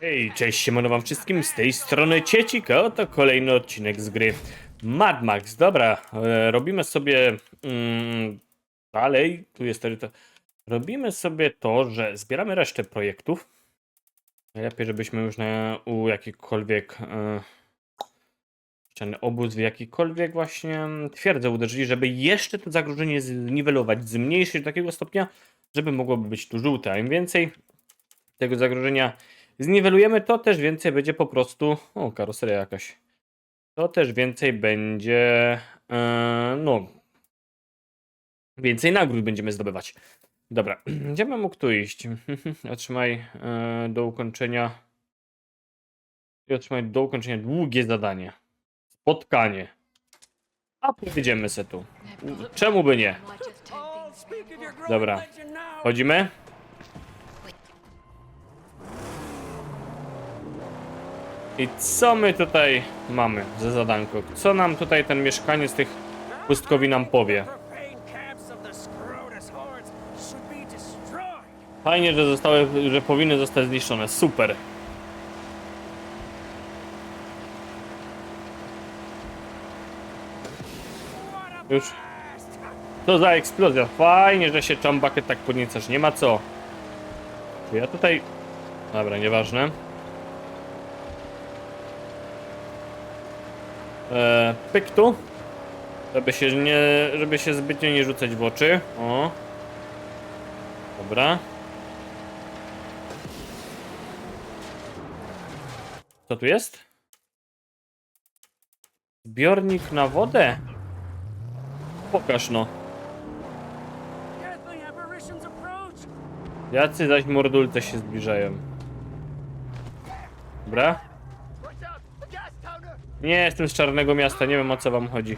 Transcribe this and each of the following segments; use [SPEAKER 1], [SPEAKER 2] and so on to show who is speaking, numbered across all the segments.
[SPEAKER 1] Hej, cześć, siemano wam wszystkim, z tej strony Ciecika, oto kolejny odcinek z gry Mad Max. Dobra, e, robimy sobie mm, dalej, tu jest terytorium. Robimy sobie to, że zbieramy resztę projektów. Najlepiej, żebyśmy już na, u jakikolwiek e, ściany obóz w jakikolwiek właśnie twierdzę uderzyli, żeby jeszcze to zagrożenie zniwelować, zmniejszyć do takiego stopnia, żeby mogłoby być tu żółte, a im więcej tego zagrożenia zniwelujemy, to też więcej będzie po prostu. O, karoseria jakaś. To też więcej będzie. e, no. Więcej nagród będziemy zdobywać. Dobra, gdzie bym mógł tu iść? Otrzymaj e, do ukończenia. I otrzymaj do ukończenia długie zadanie. Spotkanie. A pojedziemy se tu. Czemu by nie? Dobra. Chodzimy? I co my tutaj mamy za zadanko? Co nam tutaj ten mieszkaniec tych pustkowi nam powie? Fajnie, że zostały, że powinny zostać zniszczone. Super. Już. Co za eksplozja. Fajnie, że się Chumbucket tak podniecasz. Nie ma co. Ja tutaj... Dobra, nieważne. Eee, pyk tu. Żeby się nie... Żeby się zbytnio nie rzucać w oczy. O. Dobra. Co tu jest? Zbiornik na wodę? Pokaż no. Jacy zaś mordulce się zbliżają. Dobra. Nie jestem z czarnego miasta, nie wiem o co wam chodzi.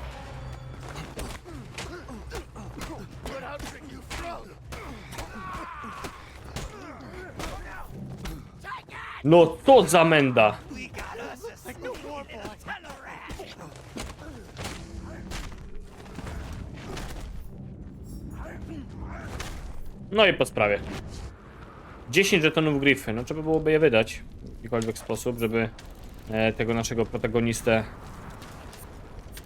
[SPEAKER 1] No to za menda! No i po sprawie. 10 żetonów gryfy. No trzeba byłoby je wydać w jakikolwiek sposób, żeby tego naszego protagonistę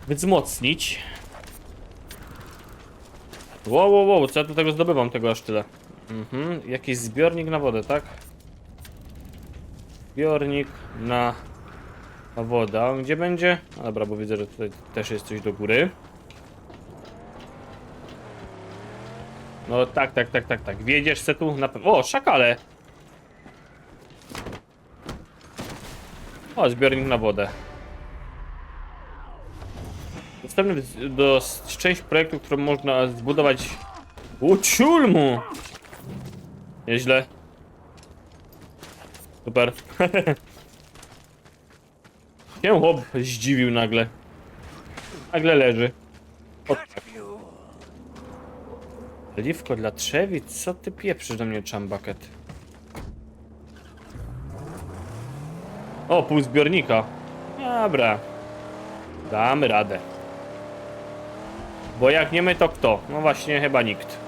[SPEAKER 1] wzmocnić. Wow, wow, wow, co ja do tego zdobywam tego aż tyle? Mhm, jakiś zbiornik na wodę, tak? Zbiornik na, na wodę. A on Gdzie będzie? A dobra, bo widzę, że tutaj też jest coś do góry. No tak, tak, tak, tak, tak. Wiedziesz se tu na. O, szakale! O, zbiornik na wodę. Następny w- do część projektu, którą można zbudować. U ciulmu! Nieźle. Super. się chłop zdziwił nagle. Nagle leży. O, tak. Dla trzewic? Co ty pieprzysz do mnie, Chambucket? O, pół zbiornika. Dobra. Damy radę. Bo jak nie my, to kto? No właśnie, chyba nikt.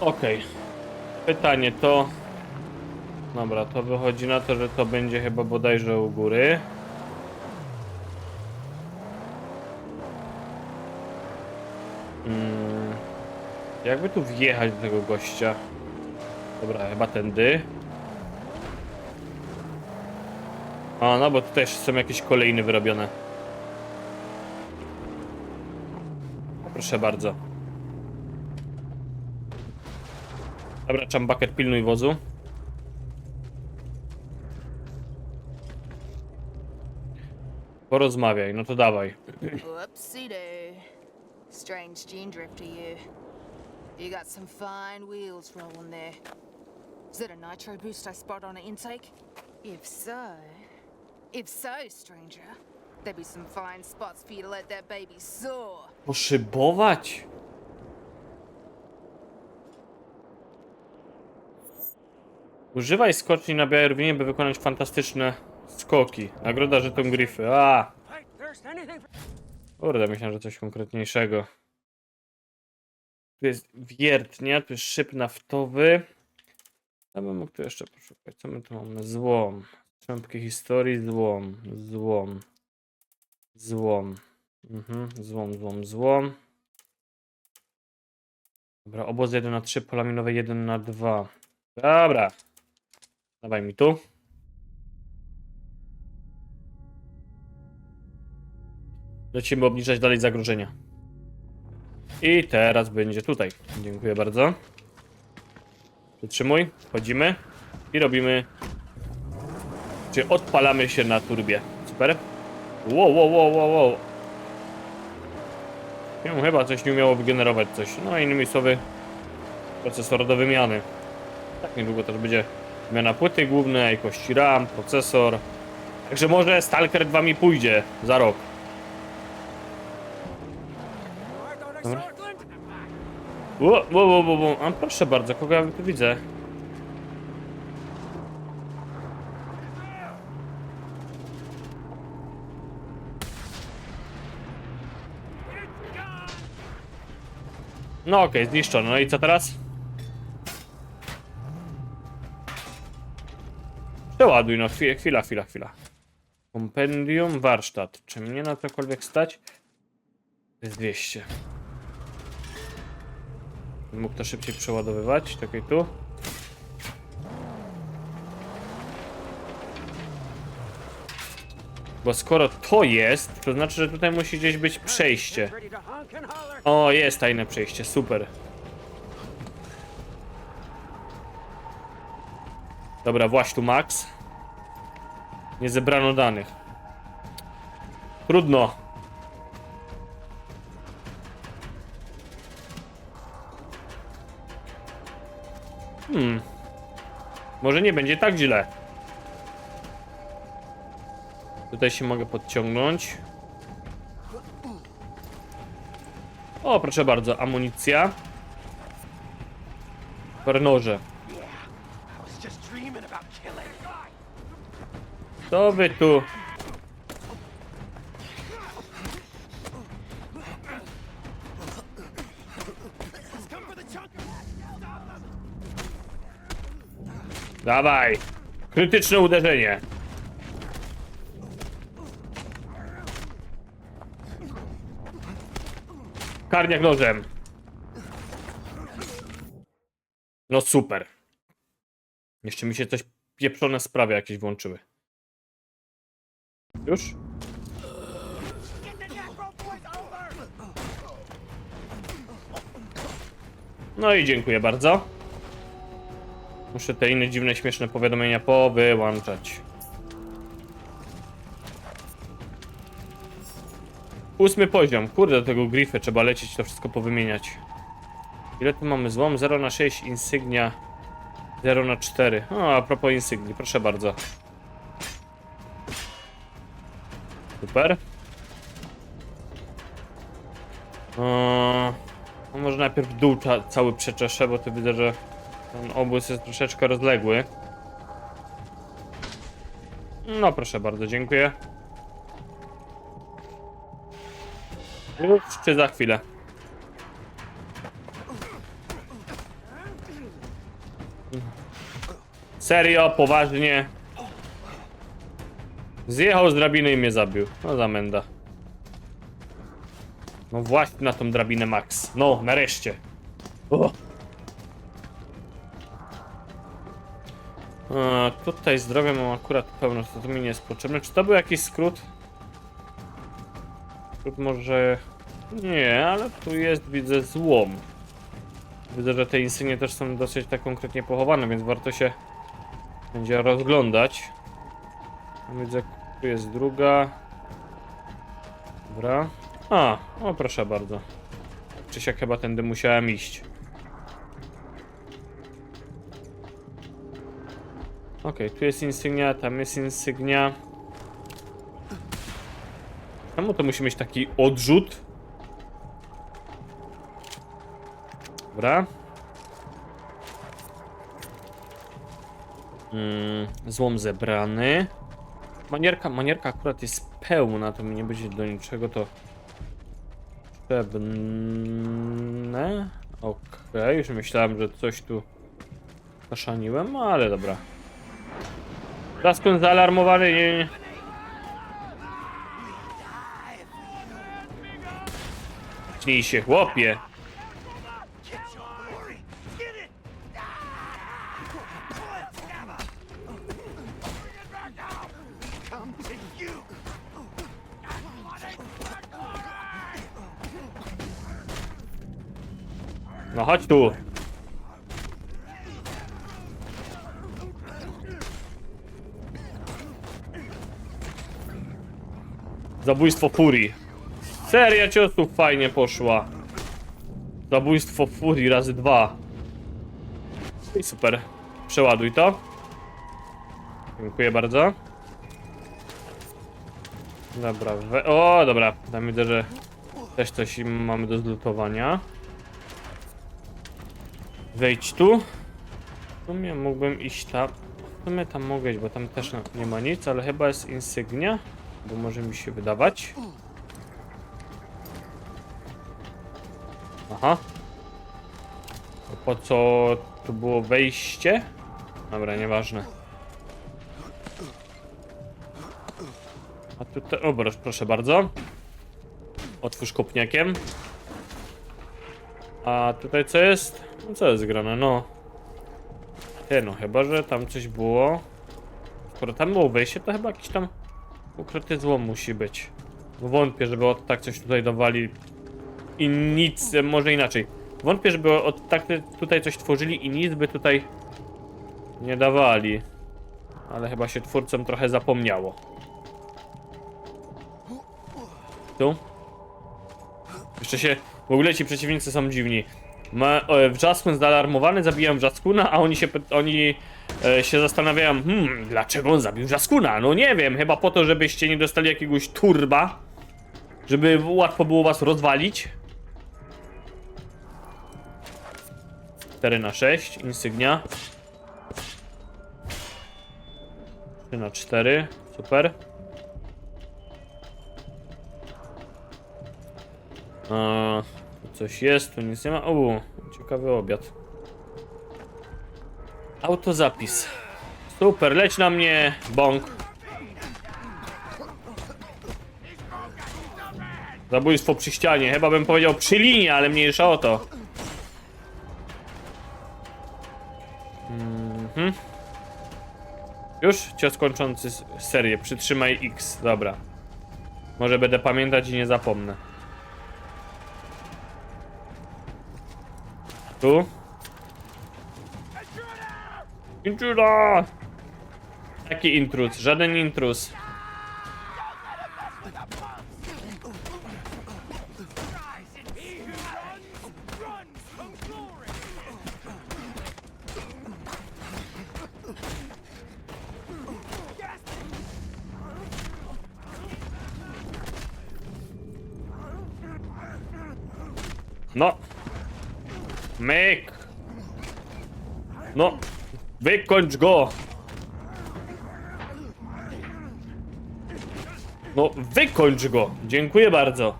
[SPEAKER 1] Okej. Pytanie to... Dobra, to wychodzi na to, że to będzie chyba bodajże u góry. Mm, jakby tu wjechać do tego gościa? Dobra, chyba tędy. A, no bo tutaj są jakieś kolejny wyrobione. Proszę bardzo. Dobra, Chambucket, pilnuj wozu. Porozmawiaj, no to dawaj.
[SPEAKER 2] Whoopsie doo. Strange gene drifter, you. You got some fine wheels rolling there. Is that a nitro boost I spot on an intake? If so, if so, stranger, there'd be some fine spots for you to let that baby soar.
[SPEAKER 1] Poszybować? Używaj skoczni na białej równinie, by wykonać fantastyczne skoki. Nagroda żeton gryfy. A, kurde, myślałem, że coś konkretniejszego. Tu jest wiertnia, tu jest szyb naftowy. Ja bym mógł tu jeszcze poszukać. Co my tu mamy? Złom. Strzępki historii, złom. Złom. Złom. Mhm. Złom, złom, złom. Dobra, obóz 1 na 3, pola minowe 1 na 2. Dobra. Dawaj mi tu. Lecimy obniżać dalej zagrożenia. I teraz będzie tutaj. Dziękuję bardzo. Wytrzymuj, wchodzimy i robimy. Czy odpalamy się na turbie. Super. Wow, wow, wow, wow, wow. Chyba coś nie umiało wygenerować coś. No innymi słowy, procesor do wymiany. Tak niedługo też będzie wymiana płyty głównej, kości RAM, procesor. Także może Stalker 2 mi pójdzie za rok. Dobra. Wo, wo, wo, wo, wo. A proszę bardzo, kogo ja tu widzę? No okej, zniszczono. No i co teraz? Przeładuj, no chwila, chwila, chwila, chwila. Kompendium, warsztat. Czy mnie na cokolwiek stać? To jest 200. Mógł to szybciej przeładowywać. Czekaj tu. Bo skoro to jest, to znaczy, że tutaj musi gdzieś być przejście. O, jest tajne przejście, super. Dobra, właśnie tu Max. Nie zebrano danych. Trudno. Hmm. Może nie będzie tak źle. Tutaj się mogę podciągnąć. O, proszę bardzo, amunicja. Noże.
[SPEAKER 3] I was just dreaming about killing.
[SPEAKER 1] To wy tu. Dawaj. Krytyczne uderzenie. Karniak nożem. No super. Jeszcze mi się coś pieprzone sprawy jakieś włączyły. Już? No i dziękuję bardzo. Muszę te inne dziwne, śmieszne powiadomienia powyłączać. Ósmy poziom. Kurde, do tego grify trzeba lecieć, to wszystko powymieniać. Ile tu mamy złom? 0 na 6, insygnia 0 na 4. O, a propos insygnii, proszę bardzo. Super. Eee, no może najpierw dół ca- cały przeczeszę, bo tu widzę, że ten obóz jest troszeczkę rozległy. No proszę bardzo, dziękuję. Czy za chwilę? Serio, poważnie. Zjechał z drabiny i mnie zabił. No za menda. No właśnie na tą drabinę Max. No, nareszcie. O. A, tutaj zdrowie mam akurat pełno, to mi nie jest potrzebne. Czy to był jakiś skrót? Skrót może... Nie, ale tu jest, widzę, złom. Widzę, że te insygnie też są dosyć tak konkretnie pochowane, więc warto się będzie rozglądać. Widzę, tu jest druga. Dobra. A, o proszę bardzo. Czy się chyba tędy musiałem iść. Okej, tu jest insygnia, tam jest insygnia. Czemu to musi mieć taki odrzut? Dobra. Mm, złom zebrany. Manierka, manierka akurat jest pełna, to mi nie będzie do niczego to potrzebne. Okej, już myślałem, że coś tu Naszaniłem, no ale dobra. Zaskun zaalarmowany, nie, nie. Cznij się, chłopie. No chodź tu. Zabójstwo furii. Seria ciosów fajnie poszła. Zabójstwo furii razy dwa. I super. Przeładuj to. Dziękuję bardzo. Dobra, we... o dobra, tam widzę, że też coś mamy do zlutowania. Wejdź tu. W sumie mógłbym iść tam. W sumie tam mogę iść, bo tam też nie ma nic, ale chyba jest insygnia. Bo może mi się wydawać. Aha. Po co tu było wejście? Dobra, nieważne. A tutaj, o proszę, bardzo. Otwórz kopniakiem. A tutaj co jest? No co jest grane? No. Ty, no chyba, że tam coś było. Skoro tam było wejście, to chyba jakiś tam ukryty złom musi być. Wątpię, żeby tak coś tutaj dawali i nic, może inaczej. Wątpię, żeby od tak tutaj coś tworzyli i nic by tutaj nie dawali. Ale chyba się twórcom trochę zapomniało. Tu? Jeszcze się... W ogóle ci przeciwnicy są dziwni. Ma, e, Wrzaskun zaalarmowany, zabijam Wrzaskuna, a oni się, oni e, się zastanawiają, hmm, dlaczego on zabił Wrzaskuna? No nie wiem, chyba po to, żebyście nie dostali jakiegoś turba, żeby łatwo było was rozwalić. 4 na 6, insygnia. 3 na 4, super. A, tu coś jest, tu nic nie ma. O, ciekawy obiad. Autozapis. Super, leć na mnie, bąk. Zabójstwo przy ścianie, chyba bym powiedział przy linie, ale mniejsza o to. Już? Cios kończący serię, przytrzymaj X, dobra. Może będę pamiętać i nie zapomnę. Tu? Intruda! Jaki intruz? Żaden intruz. No. Myk. No. Wykończ go. No, wykończ go. Dziękuję bardzo.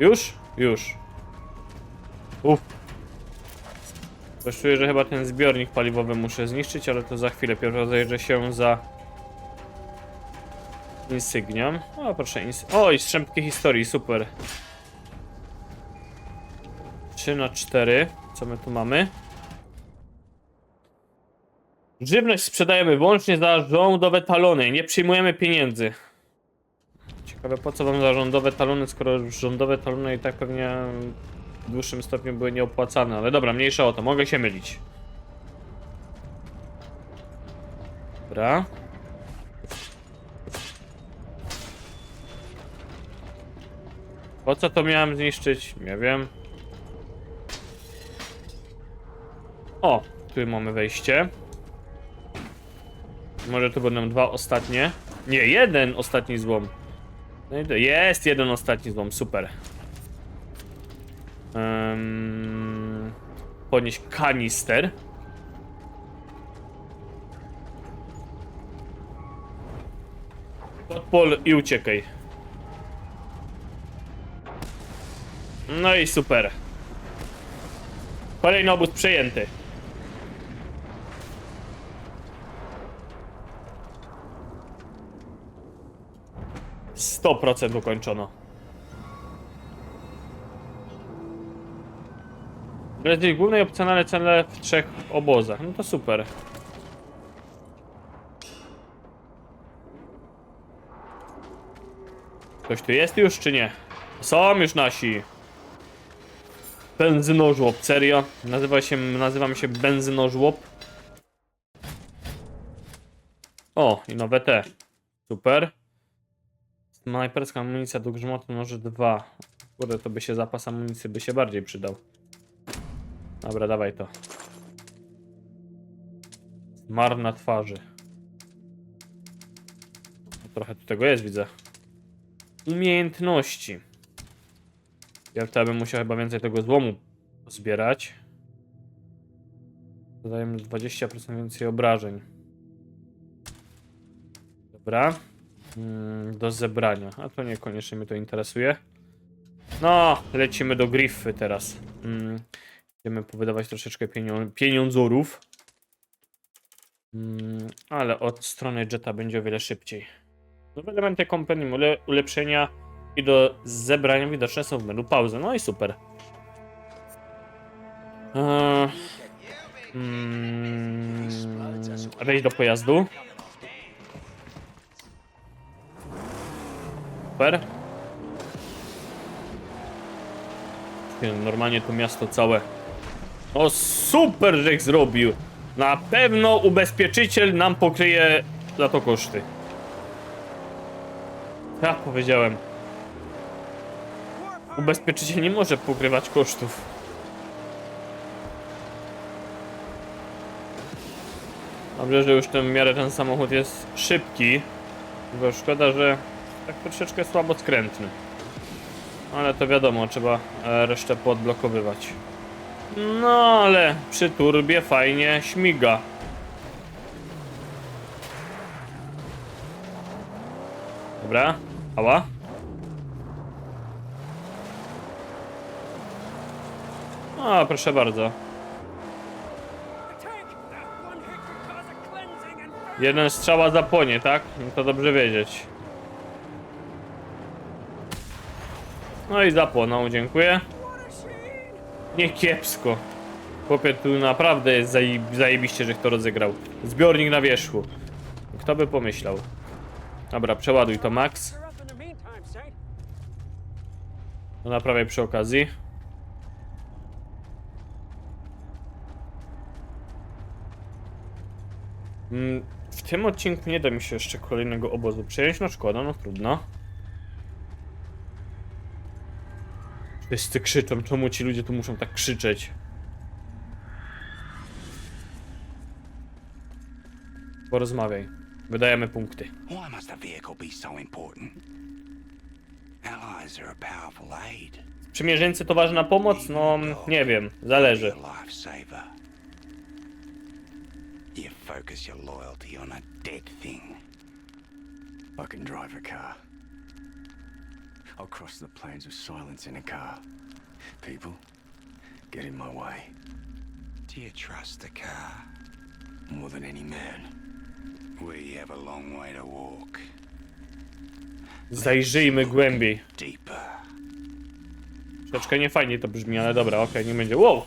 [SPEAKER 1] Już? Już. Uff. Coś czuję, że chyba ten zbiornik paliwowy muszę zniszczyć, ale to za chwilę. Pierwszy rozejrzę się za insygnią. O, proszę, ins o, i strzępki historii, super. 3 na 4. Co my tu mamy? Żywność sprzedajemy wyłącznie za rządowe talony. Nie przyjmujemy pieniędzy. Ciekawe po co wam za rządowe talony, skoro rządowe talony i tak pewnie w dłuższym stopniu były nieopłacane. Ale dobra, mniejsza o to, mogę się mylić. Dobra. Po co to miałem zniszczyć? Nie wiem. O, tu mamy wejście. Może tu będą dwa ostatnie. Nie, jeden ostatni złom. No Jest jeden ostatni złom, super. Um, podnieść kanister. Podpol i uciekaj. No i super. Kolejny obóz przejęty. 100% ukończono. Realizuj główne i opcjonalne cele w trzech obozach. No to super. Ktoś tu jest już, czy nie? Są już nasi. Benzynożłop, serio? Nazywa się, nazywam się benzynożłop. O, i nowe te. Super. Snajperska amunicja do grzmotu może dwa. Kurde, to by się zapas amunicji by się bardziej przydał. Dobra, dawaj to. Mar na twarzy. Trochę tu tego jest, widzę. Umiejętności. Ja to bym musiał chyba więcej tego złomu zbierać. Dodajemy 20% więcej obrażeń. Dobra. Mm, do zebrania. A to niekoniecznie mnie to interesuje. No, lecimy do Griffy teraz. Mm, Chcemy powydawać troszeczkę pieniądzorów. Mm, ale od strony Jetta będzie o wiele szybciej. Nowe elementy kompanii ule ulepszenia i do zebrania widoczne są w menu pauzy. No i super. Eee, mm, wejść do pojazdu. Super. Nie, Normalnie to miasto całe. O super, że ich zrobił. Na pewno ubezpieczyciel nam pokryje za to koszty. Ja powiedziałem. Ubezpieczyciel nie może pokrywać kosztów. Dobrze, że już ten w miarę ten samochód jest szybki. Tylko szkoda, że tak troszeczkę słabo skrętny. Ale to wiadomo, trzeba e, resztę podblokowywać. No ale przy turbie fajnie śmiga. Dobra, ała. O, proszę bardzo.
[SPEAKER 3] A
[SPEAKER 1] Jeden strzała zapłonie, tak? No to dobrze wiedzieć. No i zapłonął, dziękuję. Nie kiepsko. Chłopie, tu naprawdę jest zaje zajebiście, że kto rozegrał. Zbiornik na wierzchu. Kto by pomyślał? Dobra, przeładuj to, Max. No naprawiaj przy okazji. Mm, W tym odcinku nie da mi się jeszcze kolejnego obozu przejąć, no szkoda, no trudno. Wszyscy krzyczą, czemu ci ludzie tu muszą tak krzyczeć? Porozmawiaj. Wydajemy punkty.
[SPEAKER 4] Why must a vehicle be so important? Allies are a powerful aid.
[SPEAKER 1] Przymierzeńcy to ważna pomoc? No, nie wiem, zależy.
[SPEAKER 4] You focus your loyalty on a dead thing.
[SPEAKER 5] I can drive a car. I'll cross the plains of silence in a car. People, get in my way
[SPEAKER 4] Do you trust the car?
[SPEAKER 5] more than any man.
[SPEAKER 4] We have a long way to walk.
[SPEAKER 1] Zajrzyjmy głębiej.
[SPEAKER 4] Deeper.
[SPEAKER 1] Troszeczkę niefajnie to brzmi, ale dobra, okej, nie będzie. Wow!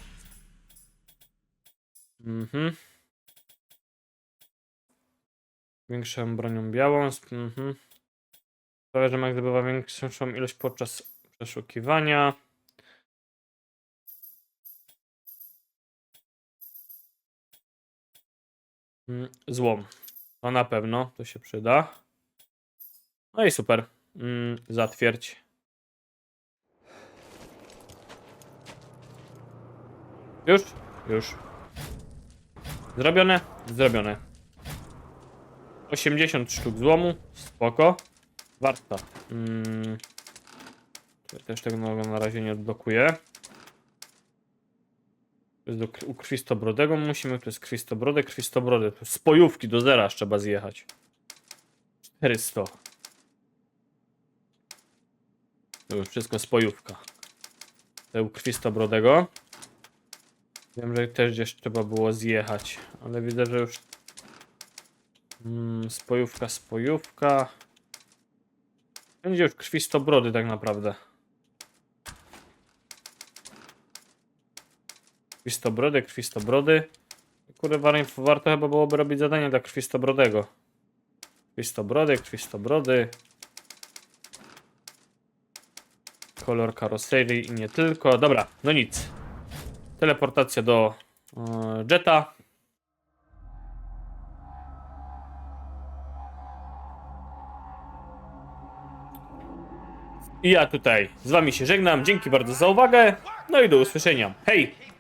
[SPEAKER 1] Mhm. Większą bronią białą. Mhm. Że Max zdobywa większą ilość podczas przeszukiwania. Mm, Złom. To na pewno, to się przyda. No i super. Mm, Zatwierdź. Już? Już. Zrobione? Zrobione. 80 sztuk złomu. Spoko. Warto. Mm. Tutaj Też tego na razie nie odblokuję. To jest u krwistobrodego musimy, to jest krwistobrody, krwistobrody. Tu spojówki do zera trzeba zjechać. 400. To już wszystko spojówka. To u krwistobrodego. Wiem, że też gdzieś trzeba było zjechać, ale widzę, że już mm, spojówka, spojówka. Będzie już krwistobrody tak naprawdę. Krwistobrody, krwistobrody. Kurde, war- warto chyba byłoby robić zadanie dla krwistobrodego. Krwistobrody, krwistobrody. Kolor karoserii i nie tylko. Dobra, no nic. Teleportacja do e, Jetta. I ja tutaj z wami się żegnam. Dzięki bardzo za uwagę. No i do usłyszenia. Hej!